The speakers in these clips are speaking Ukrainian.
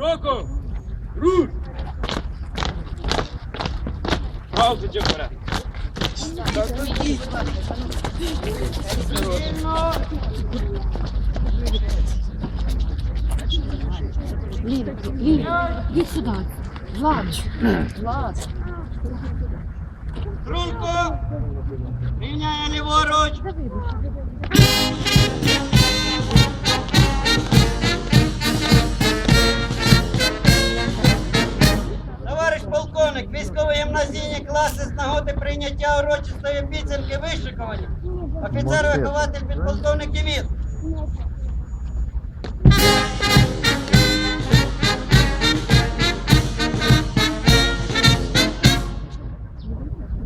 Око! Руш! Паузу вперед. Ліля, Ліля, іди сюди. Влад, Влад. Струнко! Рівняє ліворуч! Прийняття урочистої обіцянки вишикувані. Офіцер-вихователь підполковник Деміт.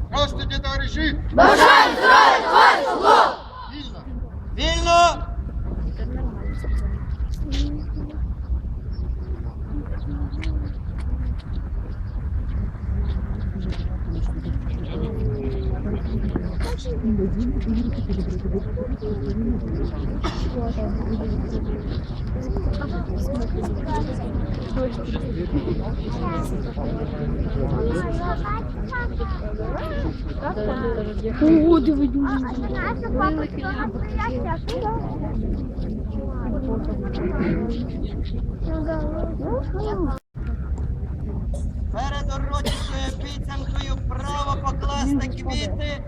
Здравствуйте, товариші! О, диви, дуже. Перед урочистою обіцянкою право покласти квіти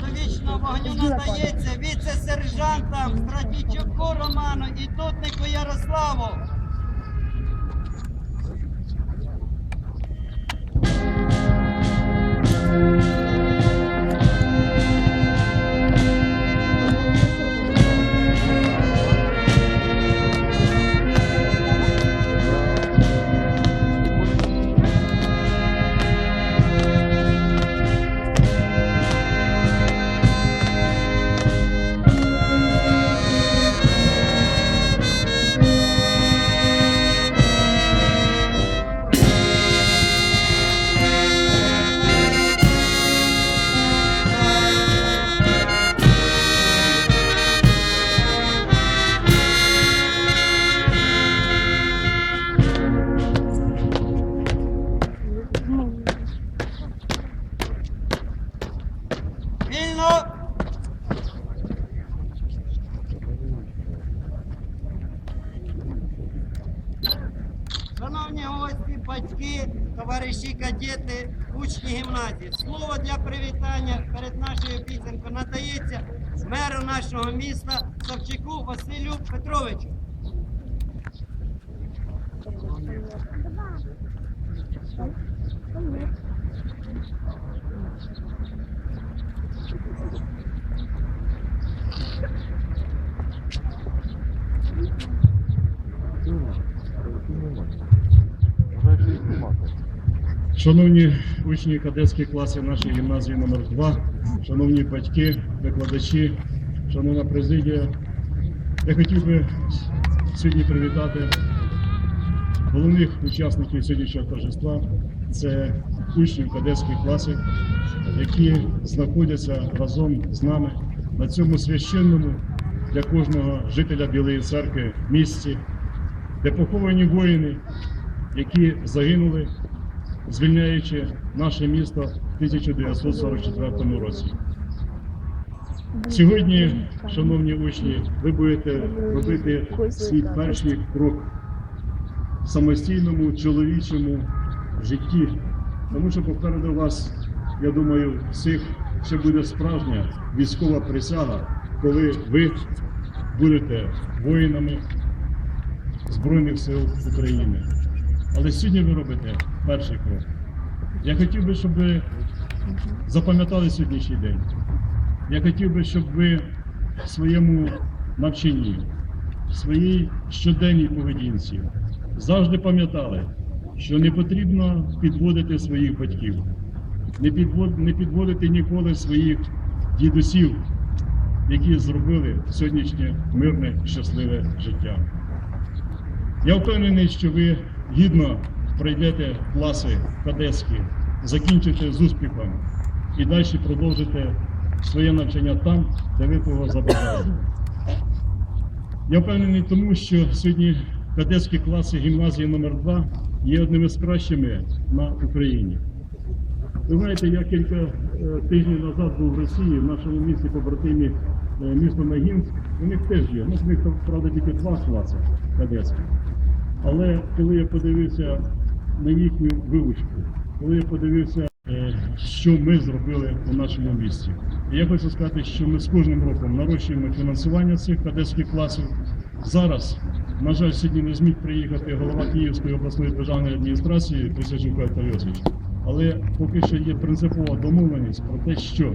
до вічного вогню надається віце-сержантам Стратічуку Роману і Тутнику Ярославу. Вільно! Нашого міста Савчику Василю Петровичу. Шановні учні кадетських класів нашої гімназії номер 2 шановні батьки, викладачі, шановна президія, я хотів би сьогодні привітати головних учасників сьогоднішнього торжества. Це учнів кадетських класів, які знаходяться разом з нами на цьому священному для кожного жителя Білої церкви місці, де поховані воїни, які загинули звільняючи наше місто в 1944 році. Сьогодні, шановні учні, ви будете робити свій перший крок в самостійному чоловічому житті, тому що попереду вас, я думаю, всіх ще буде справжня військова присяга, коли ви будете воїнами Збройних сил України. Але сьогодні ви робите перший крок. Я хотів би, щоб ви запам'ятали сьогоднішній день. Я хотів би, щоб ви в своєму навчанні, в своїй щоденній поведінці завжди пам'ятали, що не потрібно підводити своїх батьків, не, підвод, не підводити ніколи своїх дідусів, які зробили сьогоднішнє мирне, щасливе життя. Я впевнений, що ви гідно пройдете класи кадетські, закінчите з успіхом і далі продовжите своє навчання там, де ви того забажаєте. Я впевнений тому, що сьогодні кадетські класи гімназії номер 2 є одними з кращими на Україні. Ви знаєте, я кілька е, тижнів назад був в Росії, в нашому місті побратимі е, місто Нагінськ. У них теж є. Ну, в них правда тільки два класи кадетські. Але коли я подивився на їхню вивучку, коли я подивився, що ми зробили у нашому місті, і я хочу сказати, що ми з кожним роком нарощуємо фінансування цих кадетських класів. Зараз, на жаль, сьогодні не зміг приїхати голова Київської обласної державної адміністрації Присяжнюк Віктор Але поки що є принципова домовленість про те, що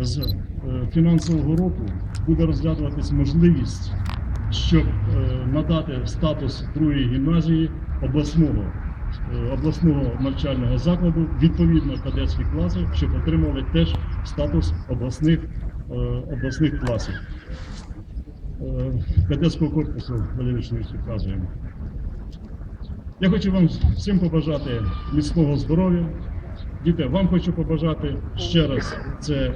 з е, фінансового року буде розглядуватись можливість, щоб е, надати статус другої гімназії обласного. е, обласного навчального закладу відповідно кадетські класи, щоб отримали теж статус обласних е, обласних класів. Е, Кадетського корпусу Валерійович вказуємо. Я хочу вам всім побажати міцного здоров'я. Діти, вам хочу побажати ще раз це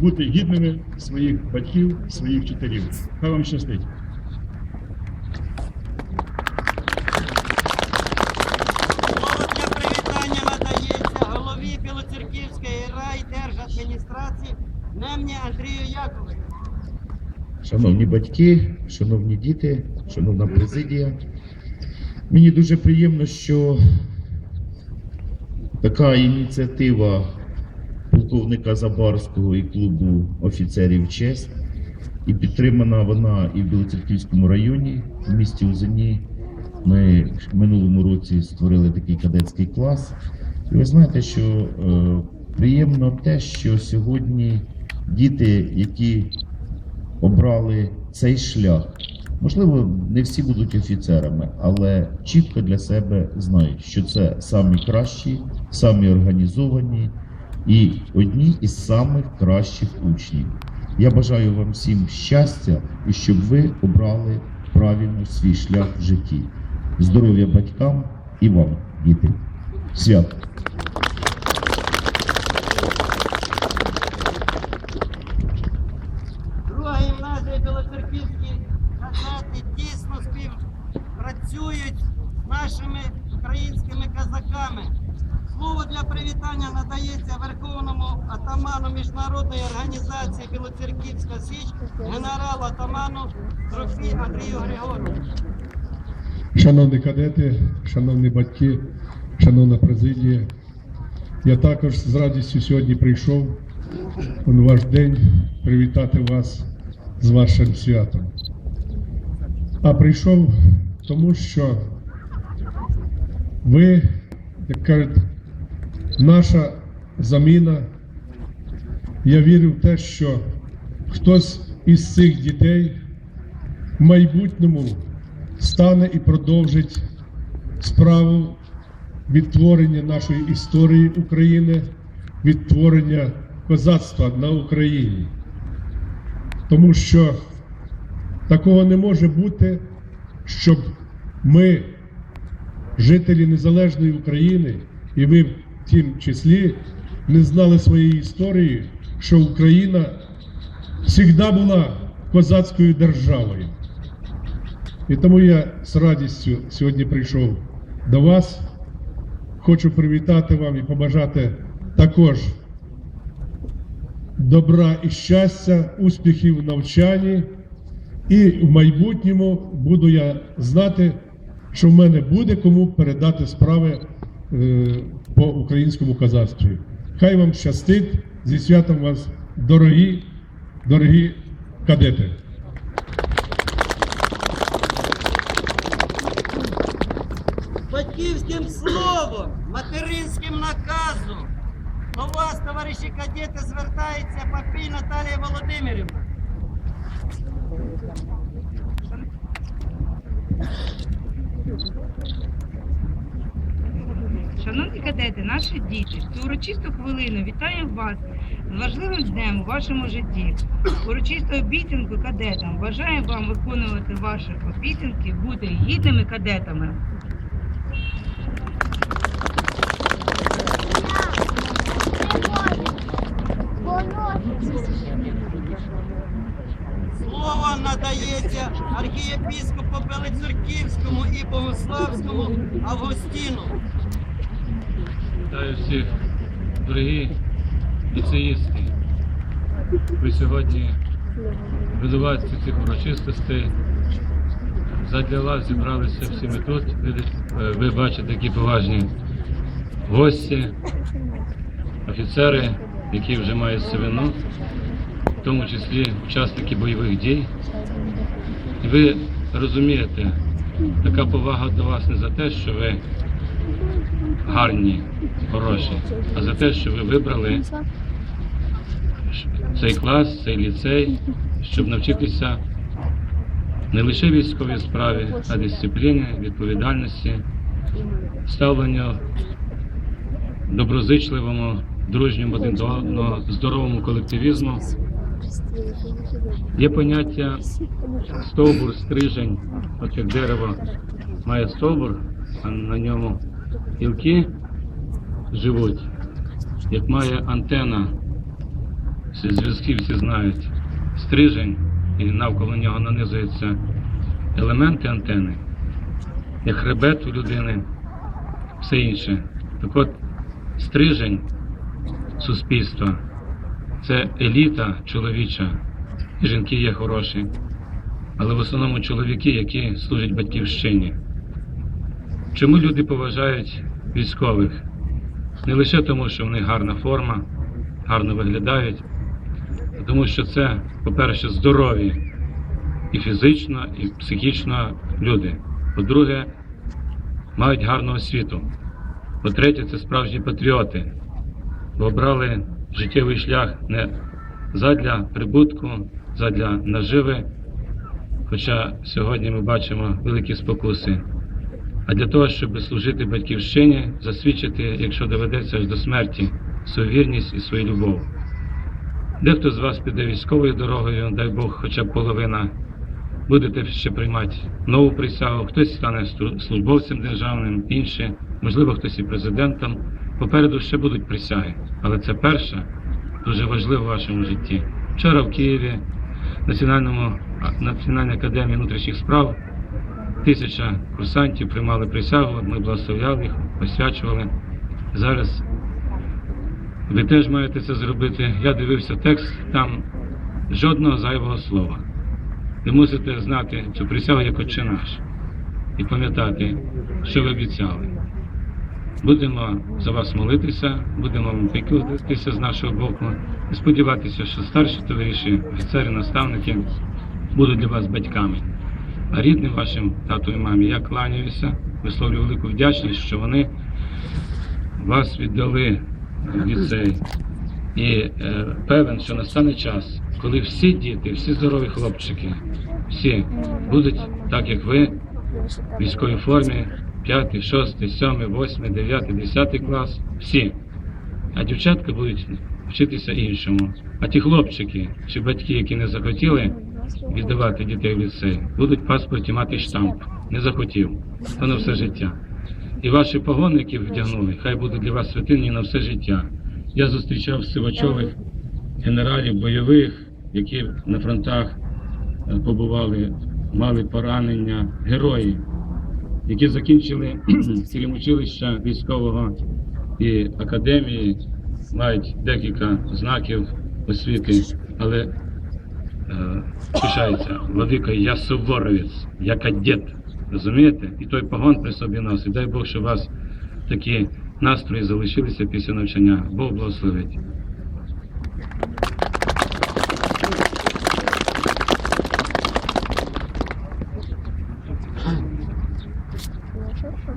бути гідними своїх батьків, своїх вчителів. Хай вам щастить. Слово для привітання надається голові Білоцерківської райдержадміністрації Немні Андрію Яковлевичу. Шановні батьки, шановні діти, шановна президія, мені дуже приємно, що така ініціатива полковника Забарського і клубу офіцерів честь, і підтримана вона і в Білоцерківському районі, в місті Узені. Ми в минулому році створили такий кадетський клас. І ви знаєте, що е, приємно те, що сьогодні діти, які обрали цей шлях. Можливо, не всі будуть офіцерами, але чітко для себе знають, що це самі кращі, самі організовані і одні із самих кращих учнів. Я бажаю вам всім щастя і щоб ви обрали правильно свій шлях в житті. Здоров'я батькам і вам, діти. Свято! Атаману міжнародної організації Білоцерківська Січ генералу атаману Трофі Андрію Григоровичу. Шановні кадети, шановні батьки, шановна президія, я також з радістю сьогодні прийшов у ваш день привітати вас з вашим святом. А прийшов тому, що ви, як кажуть, наша заміна. Я вірю в те, що хтось із цих дітей в майбутньому стане і продовжить справу відтворення нашої історії України, відтворення козацтва на Україні. Тому що такого не може бути, щоб ми, жителі незалежної України, і ви в тім числі, не знали своєї історії, що Україна завжди була козацькою державою. І тому я з радістю сьогодні прийшов до вас. Хочу привітати вам і побажати також добра і щастя, успіхів в навчанні. І в майбутньому буду я знати, що в мене буде кому передати справи е, по українському казацтві. Хай вам щастить зі святом вас, дорогі, дорогі кадети. Батьківським словом, материнським наказом до вас, товариші кадети, звертається Папій Наталія Володимирівна. Шановні кадети, наші діти, в цю урочисту хвилину вітаємо вас з важливим днем у вашому житті. Урочисту обіцянку кадетам бажаємо вам виконувати ваші обіцянки, бути гідними кадетами. Слово надається архієпіскопу Белицюрківському і Богославському Августіну. Вітаю всіх, дорогі ліцеїсти. Ви сьогодні винуватці цих урочистостей. Задля вас зібралися всі ми тут. Ви, е, бачите такі поважні гості, офіцери, які вже мають сивину, в тому числі учасники бойових дій. І ви розумієте, така повага до вас не за те, що ви гарні, хороші, а за те, що ви вибрали цей клас, цей ліцей, щоб навчитися не лише військовій справі, а дисципліні, відповідальності, ставленню доброзичливому, дружньому один до одного, здоровому колективізму. Є поняття стовбур, стрижень, от як дерево має стовбур, а на ньому гілки живуть, як має антена, всі зв'язки всі знають, стрижень, і навколо нього нанизуються елементи антени, як хребет у людини, все інше. Так от, стрижень суспільства це еліта чоловіча, і жінки є хороші, але в основному чоловіки, які служать батьківщині. Чому люди поважають військових? Не лише тому, що в них гарна форма, гарно виглядають, а тому що це, по-перше, здорові і фізично, і психічно люди. По-друге, мають гарну освіту. По-третє, це справжні патріоти, бо обрали життєвий шлях не задля прибутку, задля наживи. Хоча сьогодні ми бачимо великі спокуси а для того, щоб служити батьківщині, засвідчити, якщо доведеться аж до смерті, свою вірність і свою любов. Дехто з вас піде військовою дорогою, дай Бог, хоча б половина, будете ще приймати нову присягу, хтось стане службовцем державним, інші, можливо, хтось і президентом. Попереду ще будуть присяги, але це перша дуже важлива в вашому житті. Вчора в Києві, Національному Національній академії внутрішніх справ. Тисяча курсантів приймали присягу, ми благословляли їх, освячували. Зараз ви теж маєте це зробити. Я дивився текст, там жодного зайвого слова. Ви мусите знати цю присягу як отче наш і пам'ятати, що ви обіцяли. Будемо за вас молитися, будемо вам піклуватися з нашого боку і сподіватися, що старші товариші, офіцери, наставники будуть для вас батьками. Рідним вашим тату і мамі я кланяюся, висловлюю велику вдячність, що вони вас віддали в ліцей. І е, певен, що настане час, коли всі діти, всі здорові хлопчики, всі будуть так, як ви, в військовій формі, 5, 6, 7, 8, 9, 10 клас, всі. А дівчатка будуть вчитися іншому. А ті хлопчики чи батьки, які не захотіли віддавати дітей в ліцей, будуть в паспорті мати штамп. Не захотів. То на все життя. І ваші погони, які вдягнули, хай будуть для вас святині на все життя. Я зустрічав сивачових генералів бойових, які на фронтах е, побували, мали поранення, герої, які закінчили крім училища військового і академії, мають декілька знаків освіти, але пишається, владика, я суворовець, я кадет. Розумієте? І той погон при собі носить. Дай Бог, щоб у вас такі настрої залишилися після навчання. Бог благословить.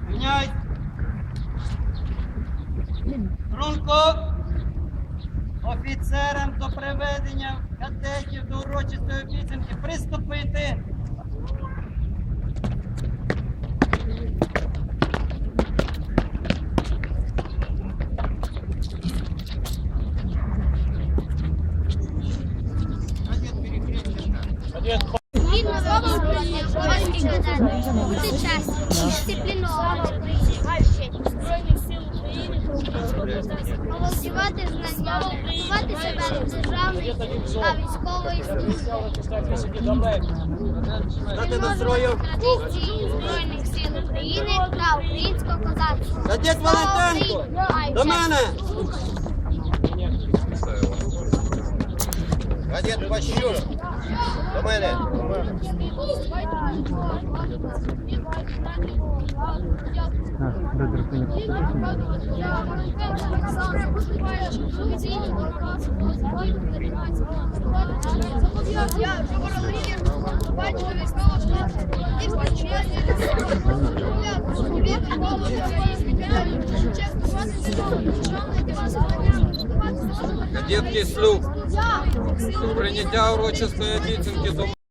Міняй. Рунко. Офіцерам до приведення кадетів до урочистої обіцянки приступити. Згідно слова України, товариський кадет, Збройних сил України, Молодівати знання, та українського козацтва. Кадет Валентенко, до мене. Кадет Пащук, до мене. Кадет слюб. Прийняття урочистої обіцянки до